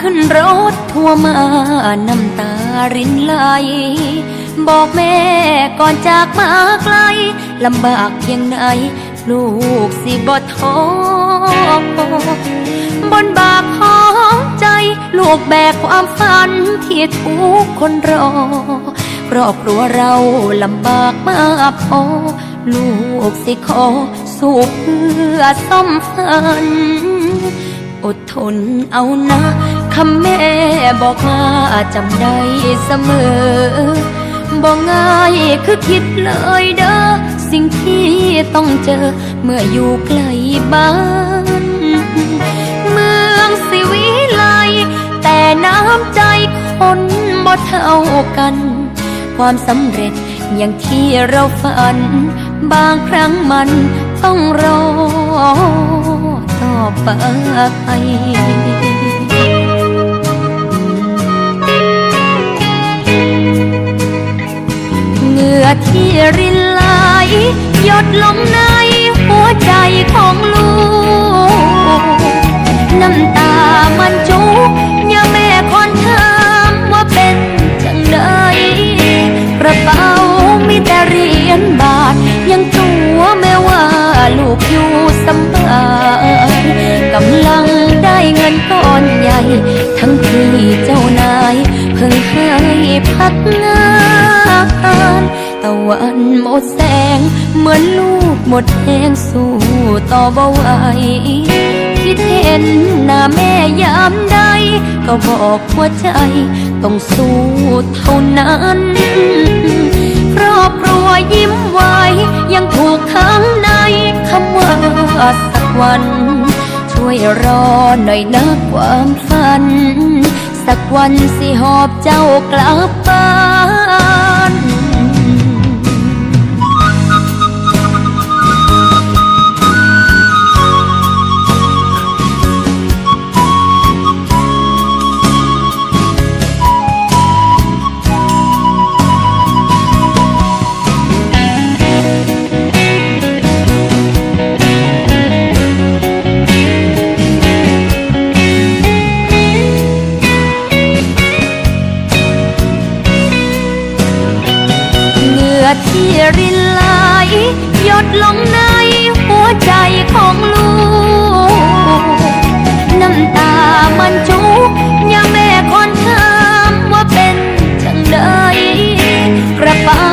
ขึ้นรถทัวร์มาน้ำตารินไหล บอกแม่ก่อนจากมาไกลลำบากเพียงไหน ลูกสิบ่ท้อบนบากของใจ ลูกแบกความฝันที่ทุกคนรอครอบครัวเราลำบากมากพอลูกสิขอสู้เพื่อซ่อมฝัน อดทนเอานะ คำแม่บอกมาจำได้เสมอ บอกง่ายคือคิดเลยเด้อสิ่งที่ต้องเจอเมื่ออยู่ไกลบ้าน เมืองสิวิไลแต่น้ำใจคนบ่เท่ากัน ความสำเร็จอย่างที่เราฝัน บางครั้งมันต้องรอต่อไป ที่รินไหลหยดลงในหัวใจของลูก น้ำตามันจุกย่าแม่คนถามว่าเป็นจังใดกระเป๋ามีแต่เหรียญบาท ยังตัวแม่ว่าลูกอยู่สำบายกำลังได้เงินก้อนใหญ่ ทั้งที่เจ้านาย เพิ่งให้พักงาน วันหมดแสง เหมือนลูกหมดแรงสู้ต่อบ่ไหวคิดเห็นหน้าแม่ยามใด ก็บอกหัวใจ ต้องสู้เท่านั้นครอบครัวยิ้มไว้ ยังถูกข้างในคำว่าสักวัน ช่วยรอหน่อยนะความฝัน สักวันสิหอบเจ้ากลับบ้าน เหงื่อที่รินไหลหยดลงในหัวใจของลูก น้ำตามันจุกย่าแม่คนถามว่าเป็นจังใดกระเป๋า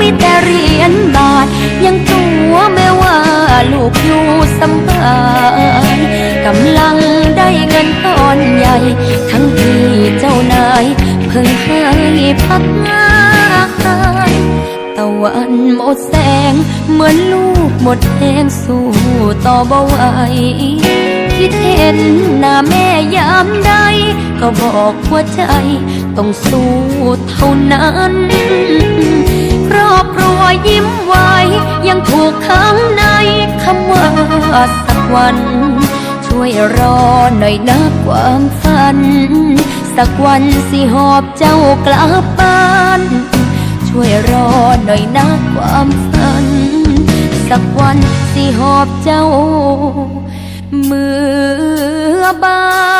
มีแต่เหรียญบาท ยังตัวแม่ว่าลูกอยู่สำบายกำลังได้เงินก้อนใหญ่ ทั้งที่เจ้านายเพิ่งให้พักงาน วันหมดแสง เหมือนลูกหมดแรงสู้ต่อบ่ไหวคิดเห็นหน้าแม่ยามใด ก็บอกหัวใจ ต้องสู้เท่านั้น ครอบครัวยิ้มไว้ ยังถูกข้างในคำว่าสักวัน ช่วยรอหน่อยนะความฝัน สักวันสิหอบเจ้ากลับบ้าน ช่วยรอหน่อยนะความฝัน สักวันสิหอบเจ้า เมื่อบาน